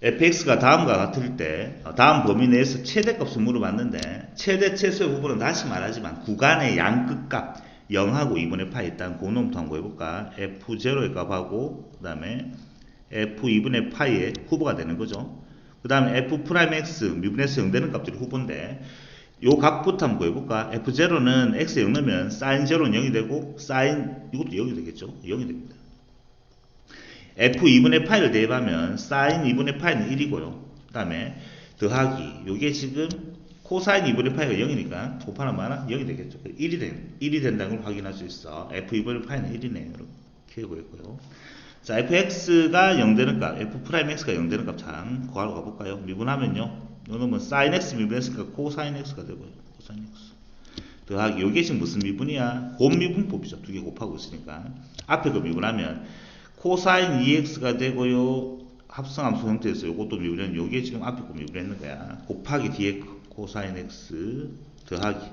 fx가 다음과 같을 때 어, 다음 범위 내에서 최대값을 물어봤는데 최대 최소의 부분은 다시 말하지만 구간의 양끝값 0하고 2분의 파이 일단 고놈부터 한번 해볼까? f0의 값하고 그 다음에 f2분의 파이의 후보가 되는 거죠. 그 다음에 f 프라임 x 미분에서 0 되는 값들이 후보인데 요 값부터 한번 구해볼까? f0는 x에 0 넣으면 sin 0는 0이 되고 sin 이것도 0이 되겠죠? 0이 됩니다 f2분의 파이를 대입하면 sin 2분의 파이는 1이고요. 그 다음에 더하기 요게 지금 코사인 2분의 파이가 0이니까 곱하면 많아? 0이 되겠죠. 1이 된, 1이 된다는 걸 확인할 수 있어. f2분의 파이는 1이네요. 이렇게 구했고요. 자, fx가 0 되는 값, f 프라임 x가 0 되는 값 참 구하러 가볼까요? 미분하면요. 요놈은 sin x 미분했으니까 코사인 x가 되고요. 코사인 x. 더하기 요게 지금 무슨 미분이야? 곱미분법이죠. 두 개 곱하고 있으니까. 앞에 거 미분하면 코사인 2x가 되고요. 합성함수 형태에서 이것도 미분했는 요게 지금 앞에 거 미분했는 거야. 곱하기 거, 코사인 x 더하기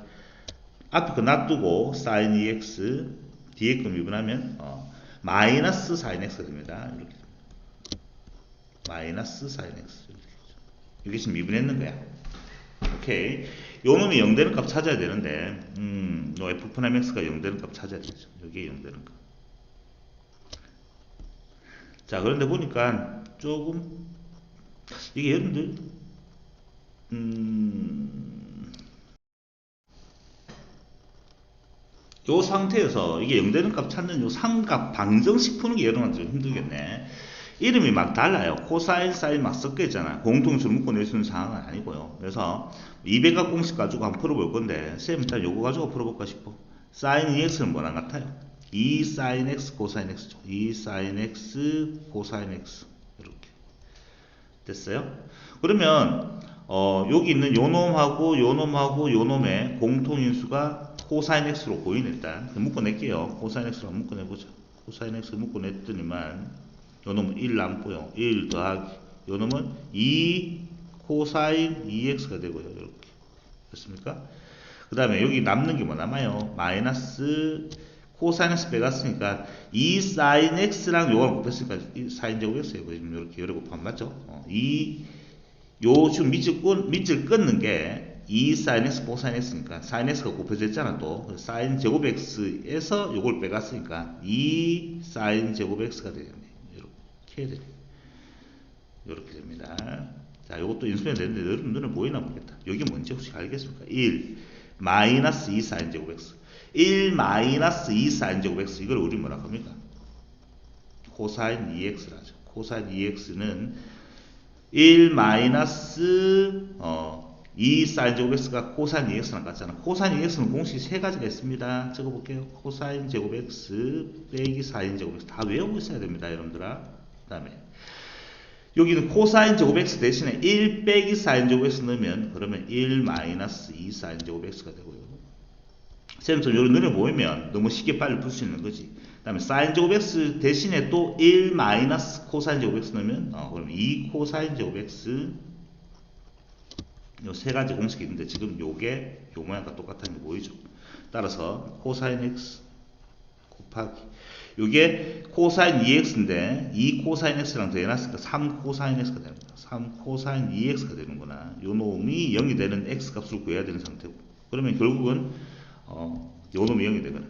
앞에 거 놔두고 사인 2x 뒤에 거 미분하면 어, 마이너스 사인 x가 됩니다. 이렇게 마이너스 사인 x. 이게 지금 미분했는 거야. 오케이. 요 놈이 0 되는 값 찾아야 되는데 음, 요 f 프라임 x가 0 되는 값 찾아야 되죠. 여기에 0 되는 값. 자 그런데 보니까 조금 이게 여러분들 음, 요 상태에서 이게 0 되는 값 찾는 요 삼각 방정식 푸는 게 여러분한테 좀 힘들겠네. 이름이 막 달라요. 코사인 사인 막 섞여 있잖아. 공통수를 묶어낼 수 있는 상황은 아니고요. 그래서 200각 공식 가지고 한번 풀어볼 건데 쌤 일단 요거 가지고 풀어볼까 싶어. 사인 2x는 뭐랑 같아요 2 sin x 코사인 x죠. 2 sin x 코사인 x 이렇게 됐어요? 그러면 어, 여기 있는 요 놈하고 요 놈하고 요 놈의 공통인수가 코사인 x로 보이네 일단 묶어낼게요. 코사인 x로 묶어내보자. 코사인 x 묶어냈더니만 요 놈은 1 남고요. 1 더하기 요 놈은 2 코사인 2x가 되고요. 이렇게 됐습니까? 그 다음에 여기 남는 게 뭐 남아요? 마이너스 코사인 x 빼갔으니까 2 sin x랑 요걸 곱했으니까 사인 제곱 x예요. 이렇게 요래 곱하면 맞죠? 어, 이, 요 지금 밑줄, 끊, 밑줄 끊는 게2 sin x 코사인 x니까 sin x가 곱해져 있잖아 또 sin 제곱 x에서 요걸 빼갔으니까 2 sin 제곱 x가 되겠네. 이렇게 되네. 이렇게 됩니다. 자, 요것도 인수면 되는데 여러분 눈에 보이나 모르겠다. 여기 뭔지 혹시 알겠습니까? 1 마이너스 2 sin 제곱 x 1 마이너스 2 사인 제곱 x 이걸 우리 뭐라 합니까? 코사인 2x라죠. 코사인 2x는 1 마이너스 어, 2 사인 제곱 x가 코사인 2x랑 같잖아. 코사인 2x는 공식이 세 가지가 있습니다. 적어볼게요. 코사인 제곱 x 빼기 사인 제곱 x 다 외우고 있어야 됩니다. 여러분들아. 그 다음에 여기는 코사인 제곱 x 대신에 1 빼기 사인 제곱 x 넣으면 그러면 1 마이너스 2 사인 제곱 x가 되고요. 쌤좀 요런 눈에 보이면 너무 쉽게 빨리 풀 수 있는 거지. 그 다음에 사인 제곱 x 대신에 또 1 마이너스 코사인 제곱 x 넣으면 어, 그럼 2 코사인 제곱 x 요 세 가지 공식이 있는데 지금 요게 요 모양과 똑같은 게 보이죠. 따라서 코사인 x 곱하기 요게 코사인 2x인데 2 코사인 x랑 더해놨으니까 3 코사인 x가 됩니다. 3 코사인 2x가 되는구나. 요 놈이 0이 되는 x 값을 구해야 되는 상태고 그러면 결국은 어, 요 놈이 0이 되거나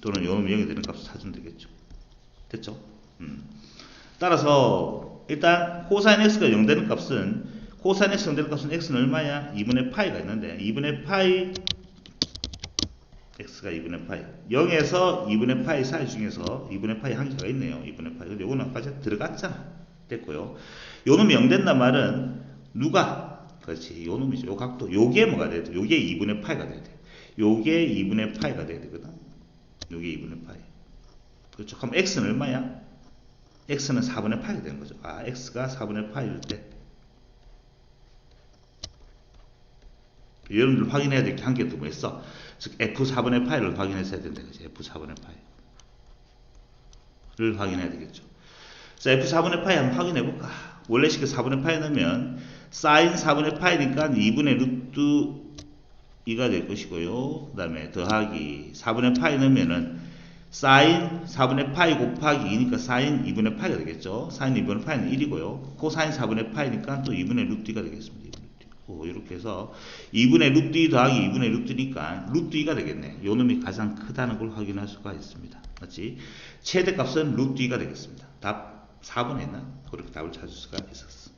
또는 요 놈이 0이 되는 값을 찾으면 되겠죠. 됐죠? 음. 따라서 일단 코사인 x가 0 되는 값은 코사인 x 0 되는 값은 x는 얼마야? 2분의 파이가 있는데 2분의 파이 x가 2분의 파이 0에서 2분의 파이 사이 중에서 2분의 파이 한 개가 있네요. 2분의 파이. 요거는 아까 들어갔잖아. 됐고요. 요 놈이 0 된단 말은 누가 그렇지. 요 놈이죠. 요 각도. 요게 뭐가 돼야 돼? 요게 2분의 파이가 돼야 돼. 요게 2분의 파이가 돼야 되거든. 요게 2분의 파이. 그렇죠. 그럼 x는 얼마야? x는 4분의 파이가 되는 거죠. 아, x가 4분의 파이일 때. 여러분들 확인해야 될 게 한개더뭐 있어? 즉, f4분의 파이를 확인했어야 된다. 그죠? f4분의 파이를 확인해야 되겠죠. 자, f4분의 파이 한번 확인해 볼까? 원래 식에 4분의 파이 넣으면 사인 4분의 파이니까 2분의 루트 2가 될 것이고요. 그 다음에 더하기 4분의 파이 넣으면은 사인 4분의 파이 곱하기 2니까 사인 2분의 파이가 되겠죠. 사인 2분의 파이는 1이고요. 코사인 4분의 파이니까 또 2분의 루트 2가 되겠습니다. 2분의 루트 2. 오, 이렇게 해서 2분의 루트 2 더하기 2분의 루트 2니까 루트 2가 되겠네. 요 놈이 가장 크다는 걸 확인할 수가 있습니다. 맞지? 최대값은 루트 2가 되겠습니다. 답 4번에 있나? 그렇게 답을 찾을 수가 있었어.